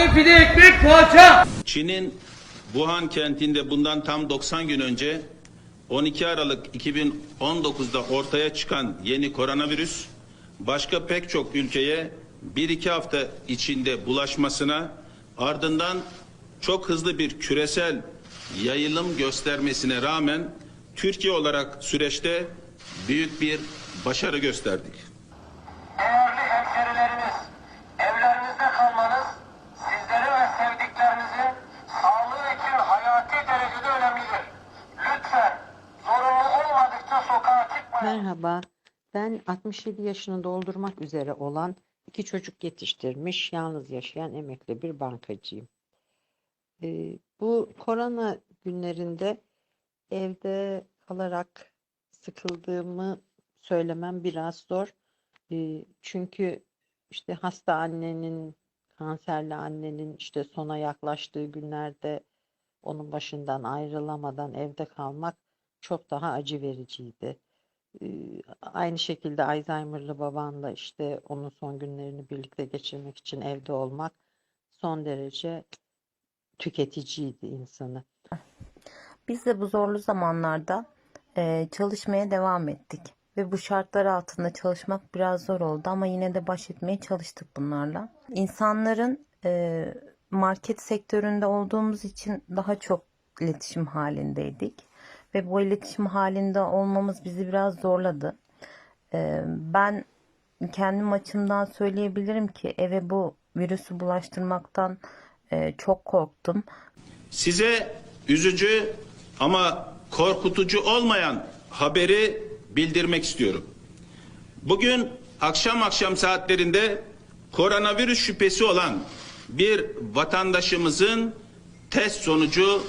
Taze pide ekmek poğaça. Çin'in Wuhan kentinde bundan tam 90 gün önce 12 Aralık 2019'da ortaya çıkan yeni koronavirüs başka pek çok ülkeye 1-2 hafta içinde bulaşmasına ardından çok hızlı bir küresel yayılım göstermesine rağmen Türkiye olarak süreçte büyük bir başarı gösterdik. Merhaba, ben 67 yaşını doldurmak üzere olan iki çocuk yetiştirmiş, yalnız yaşayan emekli bir bankacıyım. Ee, bu korona günlerinde evde kalarak sıkıldığımı söylemem biraz zor. Ee, çünkü işte hasta annenin, kanserli annenin işte sona yaklaştığı günlerde onun başından ayrılamadan evde kalmak çok daha acı vericiydi. Aynı şekilde Alzheimer'lı babanla işte onun son günlerini birlikte geçirmek için evde olmak son derece tüketiciydi insanı. Biz de bu zorlu zamanlarda eee, çalışmaya devam ettik. Ve bu şartlar altında çalışmak biraz zor oldu ama yine de baş etmeye çalıştık bunlarla. İnsanların eee, market sektöründe olduğumuz için daha çok iletişim halindeydik. Ve bu iletişim halinde olmamız bizi biraz zorladı. Eee, ben kendim açımdan söyleyebilirim ki eve bu virüsü bulaştırmaktan eee, çok korktum. Size üzücü ama korkutucu olmayan haberi bildirmek istiyorum. Bugün akşam akşam saatlerinde koronavirüs şüphesi olan bir vatandaşımızın test sonucu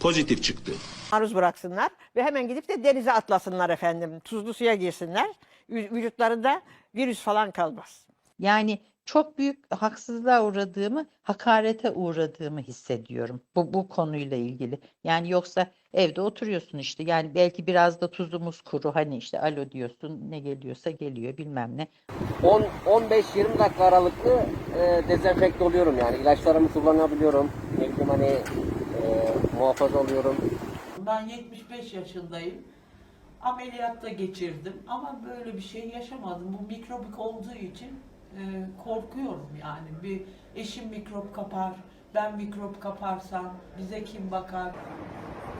pozitif çıktı. Maruz bıraksınlar ve hemen gidip de denize atlasınlar efendim. Tuzlu suya girsinler. Vü- Vücutlarında virüs falan kalmaz. Yani çok büyük haksızlığa uğradığımı, hakarete uğradığımı hissediyorum bu, bu konuyla ilgili. Yani yoksa evde oturuyorsun işte yani belki biraz da tuzumuz kuru hani işte alo diyorsun ne geliyorsa geliyor bilmem ne. 10 15-20 dakika aralıklı e, dezenfekte oluyorum yani ilaçlarımı kullanabiliyorum. Ne bileyim hani e, muhafaza oluyorum. Ben 75 yaşındayım. Ameliyatta geçirdim ama böyle bir şey yaşamadım. Bu mikrobik olduğu için e, korkuyorum yani. Bir eşim mikrop kapar, ben mikrop kaparsam bize kim bakar?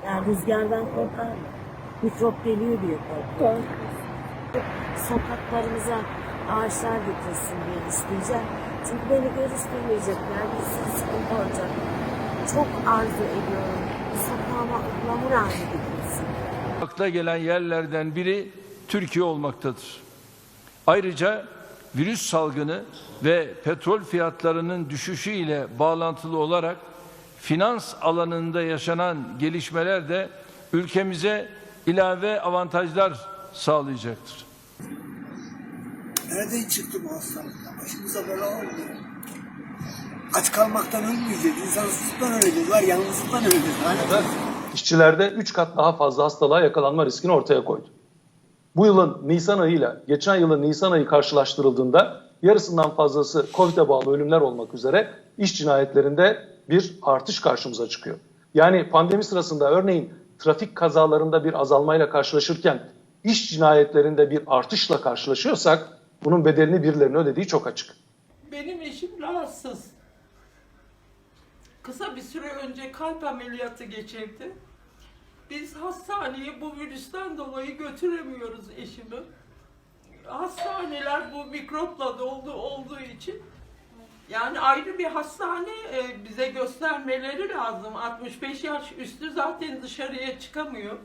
Yani rüzgardan korkar mı? Mikrop geliyor diye korkuyor. Sokaklarımıza ağaçlar dikilsin diye isteyeceğim. Çünkü beni görüştürmeyecekler. Bir sürü sıkıntı olacak. Çok arzu ediyorum. Ağacı dikilsin. Akla gelen yerlerden biri Türkiye olmaktadır. Ayrıca virüs salgını ve petrol fiyatlarının düşüşü ile bağlantılı olarak finans alanında yaşanan gelişmeler de ülkemize ilave avantajlar sağlayacaktır. Nereden çıktı bu hastalık? Başımıza bela oldu. Aç kalmaktan ölmeyeceğiz. İnsansızlıktan öleceğiz. Var yalnızlıktan öleceğiz. Lanet olsun. İşçilerde 3 kat daha fazla hastalığa yakalanma riskini ortaya koydu. Bu yılın Nisan ayıyla geçen yılın Nisan ayı karşılaştırıldığında yarısından fazlası COVID'e bağlı ölümler olmak üzere iş cinayetlerinde bir artış karşımıza çıkıyor. Yani pandemi sırasında örneğin trafik kazalarında bir azalmayla karşılaşırken iş cinayetlerinde bir artışla karşılaşıyorsak bunun bedelini birilerinin ödediği çok açık. Benim eşim rahatsız. Kısa bir süre önce kalp ameliyatı geçirdi. Biz hastaneye bu virüsten dolayı götüremiyoruz eşimi. Hastaneler bu mikropla doldu olduğu için yani ayrı bir hastane e, bize göstermeleri lazım. 65 yaş üstü zaten dışarıya çıkamıyor.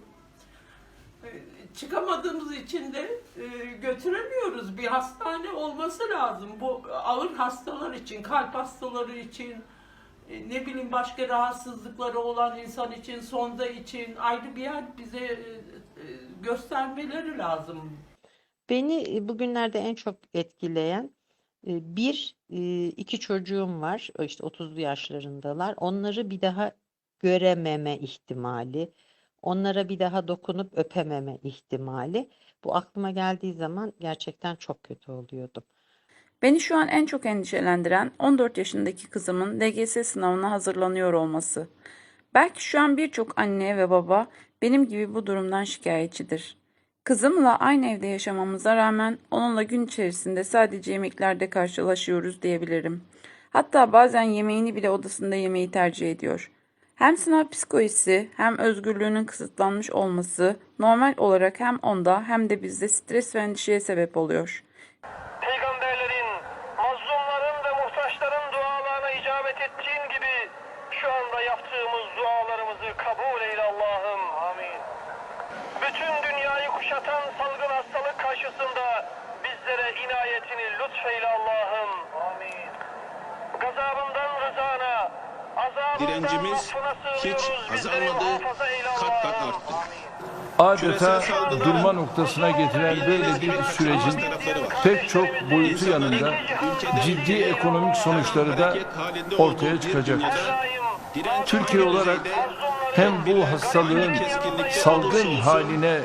E, Çıkamadığımız için de e, götüremiyoruz. Bir hastane olması lazım. Bu ağır hastalar için, kalp hastaları için, ne bileyim başka rahatsızlıkları olan insan için, sonda için ayrı bir yer bize e, e, göstermeleri lazım. Beni e, bugünlerde en çok etkileyen e, bir, e, iki çocuğum var. İşte 30'lu yaşlarındalar. Onları bir daha görememe ihtimali, onlara bir daha dokunup öpememe ihtimali. Bu aklıma geldiği zaman gerçekten çok kötü oluyordum. Beni şu an en çok endişelendiren 14 yaşındaki kızımın LGS sınavına hazırlanıyor olması. Belki şu an birçok anne ve baba benim gibi bu durumdan şikayetçidir. Kızımla aynı evde yaşamamıza rağmen onunla gün içerisinde sadece yemeklerde karşılaşıyoruz diyebilirim. Hatta bazen yemeğini bile odasında yemeyi tercih ediyor. Hem sınav psikolojisi hem özgürlüğünün kısıtlanmış olması normal olarak hem onda hem de bizde stres ve endişeye sebep oluyor. Dualarına icabet ettiğin gibi şu anda yaptığımız dualarımızı kabul eyle Allah'ım. Amin. Bütün dünyayı kuşatan salgın hastalık karşısında bizlere inayetini lütfeyle Allah'ım. Amin. Gazabından rızana, azabından Direncimiz hiç azalmadı, kat kat arttı. Adeta durma noktasına getiren böyle bir sürecin pek çok boyutu yanında ciddi ekonomik sonuçları da ortaya çıkacaktır. Türkiye olarak hem bu hastalığın salgın haline